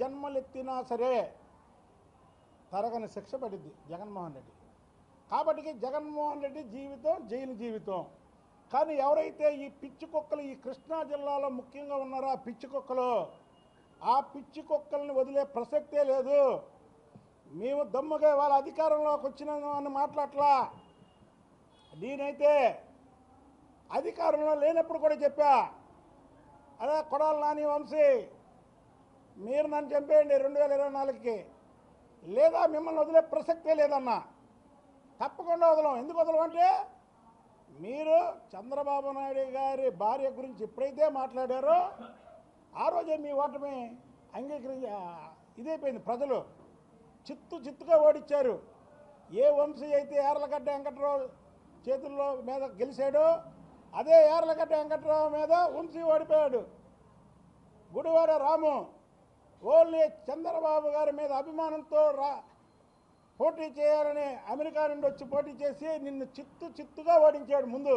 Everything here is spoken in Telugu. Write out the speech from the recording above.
జన్మలెత్తినా సరే తరగని శిక్ష పడింది జగన్మోహన్ రెడ్డి. కాబట్టి జగన్మోహన్ రెడ్డి జీవితం జైలు జీవితం. కానీ ఎవరైతే ఈ పిచ్చి కుక్కలు ఈ కృష్ణా జిల్లాలో ముఖ్యంగా ఉన్నారో ఆ పిచ్చి కుక్కలు ఆ పిచ్చి కుక్కల్ని వదిలే ప్రసక్తే లేదు. మేము దమ్ముగా వాళ్ళ అధికారంలోకి వచ్చిన అని మాట్లాడలా నేనైతే అధికారంలో లేనప్పుడు కూడా చెప్పా. అదే కొడాలి నాని వంశీ మీరు నన్ను చంపేయండి రెండు వేల ఇరవై నాలుగుకి. లేదా మిమ్మల్ని వదిలే ప్రసక్తే లేదన్నా. తప్పకుండా వదలం. ఎందుకు వదలం అంటే మీరు చంద్రబాబు నాయుడు గారి భార్య గురించి ఎప్పుడైతే మాట్లాడారో ఆ రోజే మీ ఓటమి అంగీకరి ఇదైపోయింది ప్రజలు. చిత్తు చిత్తుగా ఓడిచ్చారు. ఏ వంశీ అయితే ఏర్లగడ్డ వెంకట్రావు చేతుల్లో మీద గెలిచాడో అదే ఏర్లగడ్డ వెంకట్రావు మీద వంశీ ఓడిపోయాడు. గుడివాడ రాము ఓన్లీ చంద్రబాబు గారి మీద అభిమానంతో రా పోటీ చేయాలని అమెరికా నుండి వచ్చి పోటీ చేసి నిన్ను చిత్తు చిత్తుగా ఓడించాడు ముందు.